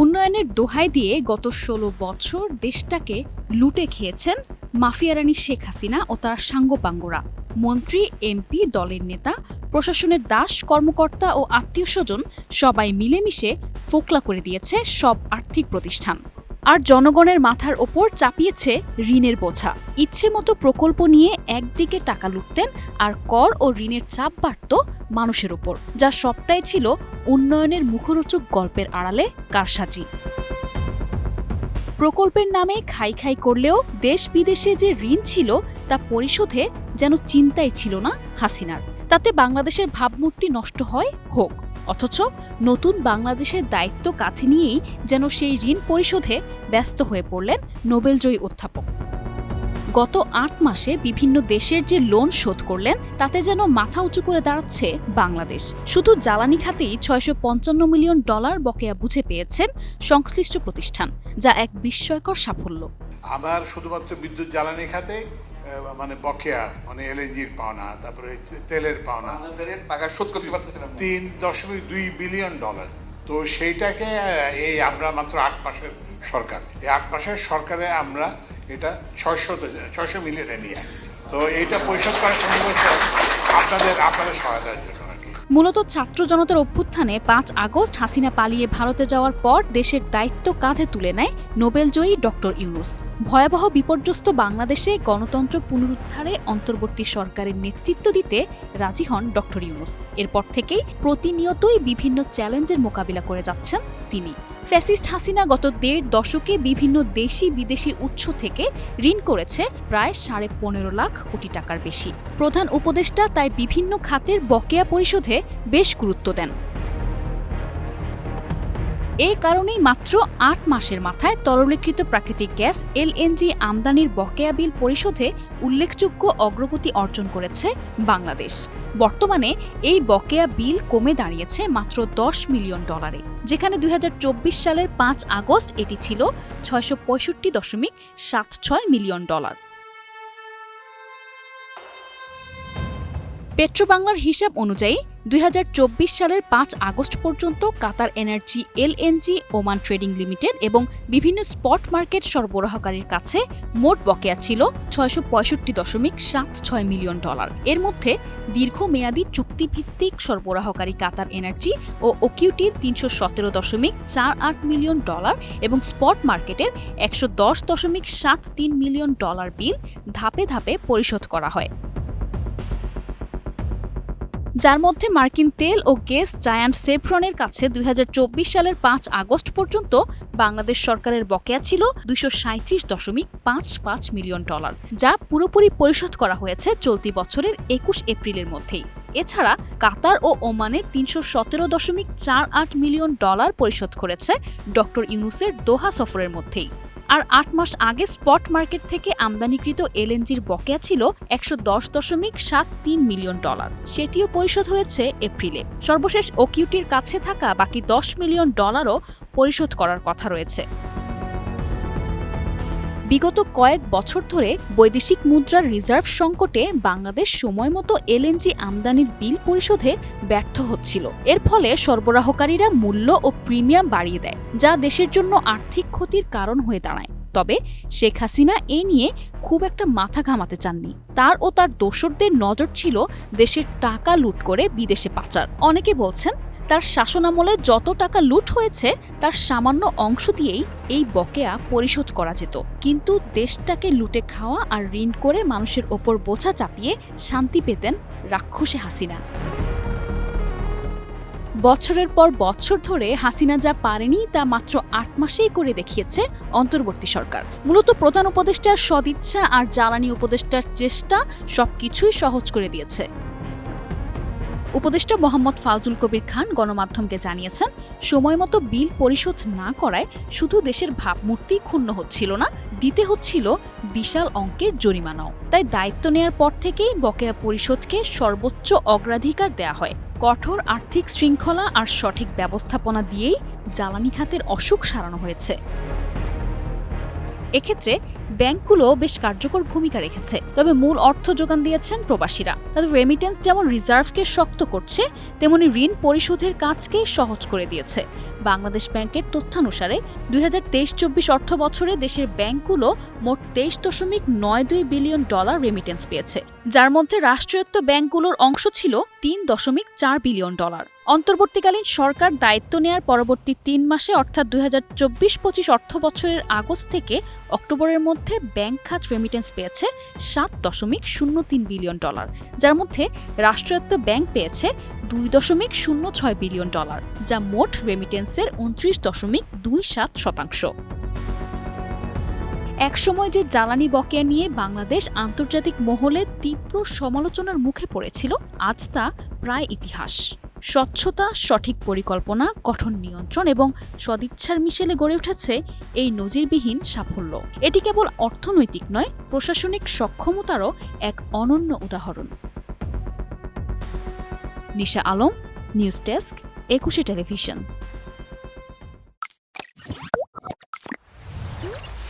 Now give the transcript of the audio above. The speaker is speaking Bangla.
উন্নয়নের দোহাই দিয়ে গত ষোলো বছর দেশটাকে লুটে খেয়েছেন মাফিয়ারানি শেখ হাসিনা ও তার সাঙ্গপাঙ্গরা। মন্ত্রী, এমপি, দলের নেতা, প্রশাসনের দাস, কর্মকর্তা ও আত্মীয় স্বজন সবাই মিলেমিশে ফোকলা করে দিয়েছে সব আর্থিক প্রতিষ্ঠান। আর জনগণের মাথার ওপর চাপিয়েছে ঋণের বোঝা। ইচ্ছে মতো প্রকল্প নিয়ে একদিকে টাকা লুটতেন আর কর ও ঋণের চাপ বাড়ত মানুষের ওপর, যা সবটাই ছিল উন্নয়নের মুখরোচক গল্পের আড়ালে কারসাজি। প্রকল্পের নামে খাই খাই করলেও দেশ বিদেশে যে ঋণ ছিল, তা পরিশোধে যেন চিন্তাই ছিল না হাসিনার। তাতে বাংলাদেশের ভাবমূর্তি নষ্ট হয়, হোক। অথচ নতুন বাংলাদেশের দায়িত্ব কাঁধে নিয়েই যেন সেই ঋণ পরিশোধে ব্যস্ত হয়ে পড়লেন নোবেলজয়ী অধ্যাপক। গত আট মাসে বিভিন্ন দেশের যে লোন শোধ করলেন, তাতে যেন মাথা উঁচু করে দাঁড়াচ্ছে বাংলাদেশ। শুধু জ্বালানি খাতেই ছয়শো পঞ্চান্ন মিলিয়ন ডলার বকেয়া বুঝে পেয়েছেন সংশ্লিষ্ট প্রতিষ্ঠান, যা এক বিস্ময়কর সাফল্য। আবার শুধুমাত্র বিদ্যুৎ জ্বালানি খাতে মানে বকেয়া মানে এলএনজির পাওনা তারপরে হচ্ছে তেলের পাওনা। টাকা শোধ করতে পারতেছিলাম না। তিন দশমিক দুই বিলিয়ন ডলার। তো সেইটাকে এই আমরা মাত্র আট মাসের সরকার। এই আট মাসের সরকারে আমরা এটা ছয়শো ছয়শো মিলিয়নে নিয়ে তো এইটা পরিশোধ করার সম্ভব হচ্ছে আপনাদের আপনাদের সহায়তার জন্য। মূলত ছাত্র জনতার অভ্যুত্থানে পাঁচ আগস্ট হাসিনা পালিয়ে ভারতে যাওয়ার পর দেশের দায়িত্ব কাঁধে তুলে নেয় নোবেলজয়ী ডক্টর ইউনুস। ভয়াবহ বিপর্যস্ত বাংলাদেশে গণতন্ত্র পুনরুদ্ধারে অন্তর্বর্তী সরকারের নেতৃত্ব দিতে রাজি হন ডক্টর ইউনুস। এরপর থেকেই প্রতিনিয়তই বিভিন্ন চ্যালেঞ্জের মোকাবিলা করে যাচ্ছেন তিনি। ফ্যাসিস্ট হাসিনা গত দেড় দশকে বিভিন্ন দেশি বিদেশি উৎস থেকে ঋণ করেছে প্রায় সাড়ে পনেরো লাখ কোটি টাকার বেশি। প্রধান উপদেষ্টা তাই বিভিন্ন খাতের বকেয়া পরিশোধে বেশ গুরুত্ব দেন। এই কারণেই মাত্র আট মাসের মাথায় তরলীকৃত প্রাকৃতিক গ্যাস এলএনজি আমদানির বকেয়া বিল পরিশোধে উল্লেখযোগ্য অগ্রগতি অর্জন করেছে বাংলাদেশ। বর্তমানে এই বকেয়া বিল কমে দাঁড়িয়েছে মাত্র দশ মিলিয়ন ডলারে, যেখানে দুই হাজার চব্বিশ সালের পাঁচ আগস্ট এটি ছিল ছয়শো পঁয়ষট্টি দশমিক সাত ছয় মিলিয়ন ডলার। পেট্রোবাংলার হিসাব অনুযায়ী দুই হাজার চব্বিশ সালের পাঁচ আগস্ট পর্যন্ত Qatar energy LNG Oman trading limited এবং বিভিন্ন স্পট মার্কেট সরবরাহকারীর কাছে মোট বকেয়া ছিল ছয়শো পঁয়ষট্টি দশমিক সাত ছয় মিলিয়ন ডলার। এর মধ্যে দীর্ঘমেয়াদী চুক্তিভিত্তিক সরবরাহকারী কাতার এনার্জি ও ওকিউটির তিনশো সতেরো দশমিক চার আট মিলিয়ন ডলার এবং স্পট মার্কেটের একশো দশ দশমিক সাত তিন মিলিয়ন ডলার বিল ধাপে ধাপে পরিশোধ করা হয়। যার মধ্যে মার্কিন তেল ও গ্যাস জায়ান্ট সেভ্রনের কাছে দুই হাজার চব্বিশ সালের পাঁচ আগস্ট পর্যন্ত বাংলাদেশ সরকারের বকেয়া ছিল দুইশো দশমিক পাঁচ পাঁচ মিলিয়ন ডলার, যা পুরোপুরি পরিশোধ করা হয়েছে চলতি বছরের একুশ এপ্রিলের মধ্যেই। এছাড়া কাতার ও ওমানের তিনশো সতেরো দশমিক চার আট মিলিয়ন ডলার পরিশোধ করেছে ডক্টর ইউনুসের দোহা সফরের মধ্যেই। আর আট মাস আগে স্পট মার্কেট থেকে আমদানিকৃত এলএনজির বকেয়া ছিল একশো দশ দশমিক সাত তিন মিলিয়ন ডলার। সেটিও পরিশোধ হয়েছে এপ্রিলে। সর্বশেষ ওকিউটির কাছে থাকা বাকি দশ মিলিয়ন ডলারও পরিশোধ করার কথা রয়েছে। বিগত কয়েক বছর ধরে বৈদেশিক মুদ্রার রিজার্ভ সংকটে বাংলাদেশ সময়মতো এলএনজি আমদানির বিল পরিশোধে ব্যর্থ হচ্ছিল। এর ফলে সরবরাহকারীরা মূল্য ও প্রিমিয়াম বাড়িয়ে দেয়, যা দেশের জন্য আর্থিক ক্ষতির কারণ হয়ে দাঁড়ায়। তবে শেখ হাসিনা এ নিয়ে খুব একটা মাথা ঘামাতে চাননি। তার ও তার দোসরদের নজর ছিল দেশের টাকা লুট করে বিদেশে পাচার। অনেকে বলছেন তার শাসনামলে যত টাকা লুট হয়েছে, তার সামান্য অংশ দিয়েই এই বকেয়া পরিশোধ করা যেত। কিন্তু দেশটাকে লুটে খাওয়া আর ঋণ করে মানুষের ওপর বোঝা চাপিয়ে শান্তি পেতেন রাক্ষসে হাসিনা। বছরের পর বছর ধরে হাসিনা যা পারেনি, তা মাত্র আট মাসেই করে দেখিয়েছে অন্তর্বর্তী সরকার। মূলত প্রধান উপদেষ্টার সদিচ্ছা আর জ্বালানি উপদেষ্টার চেষ্টা সবকিছুই সহজ করে দিয়েছে। উপদেষ্টা মোহাম্মদ ফাজুল কবির খান গণমাধ্যমকে জানিয়েছেন সময়মতো বিল পরিশোধ না করায় শুধু দেশের ভাবমূর্তি ক্ষুণ্ণ হচ্ছিল না, দিতে হচ্ছিল বিশাল অঙ্কের জরিমানাও। তাই দায়িত্ব নেয়ার পর থেকেই বকেয়া পরিশোধকে সর্বোচ্চ অগ্রাধিকার দেয়া হয়। কঠোর আর্থিক শৃঙ্খলা আর সঠিক ব্যবস্থাপনা দিয়েই জ্বালানি খাতের অসুখ সারানো হয়েছে। এক্ষেত্রে ব্যাংকগুলো বেশ কার্যকর ভূমিকা রেখেছে। তবে মূল অর্থ যোগান দিয়েছেন প্রবাসীরা। তাদের রেমিটেন্স যেমন রিজার্ভকে শক্ত করছে, তেমনি ঋণ পরিশোধের কাজকে সহজ করে দিয়েছে। বাংলাদেশ ব্যাংকের তথ্যানুসারে দুই হাজার তেইশ চব্বিশ অর্থ বছরে দেশের ব্যাংকগুলো মোট তেইশ দশমিক নয় দুই বিলিয়ন ডলার রেমিটেন্স পেয়েছে। যার মধ্যে রাষ্ট্রায়ত্ত ব্যাংকগুলোর অংশ ছিল তিন দশমিক চার বিলিয়ন ডলার। অন্তর্বর্তীকালীন সরকার দায়িত্ব নেয়ার পরবর্তী তিন মাসে, অর্থাৎ দুই হাজার চব্বিশ পঁচিশ অর্থ বছরের আগস্ট থেকে অক্টোবরের মধ্যে ব্যাংক খাত রেমিটেন্স পেয়েছে সাত দশমিক শূন্য তিন বিলিয়ন ডলার, যার মধ্যে রাষ্ট্রায়ত্ত ব্যাংক পেয়েছে দুই দশমিক শূন্য ছয় বিলিয়ন ডলার, যা মোট রেমিটেন্সের উনত্রিশ দশমিক দুই সাত শতাংশ। একসময় যে জ্বালানি বকেয়া নিয়ে বাংলাদেশ আন্তর্জাতিক মহলে তীব্র সমালোচনার মুখে পড়েছিল, আজ তা প্রায় ইতিহাস। স্বচ্ছতা, সঠিক পরিকল্পনা, কঠোর নিয়ন্ত্রণ এবং সদিচ্ছার মিশেলে গড়ে উঠেছে এই নজিরবিহীন সাফল্য। এটি কেবল অর্থনৈতিক নয়, প্রশাসনিক সক্ষমতারও এক অনন্য উদাহরণ। Nisha Alam, news desk, Ekushey television.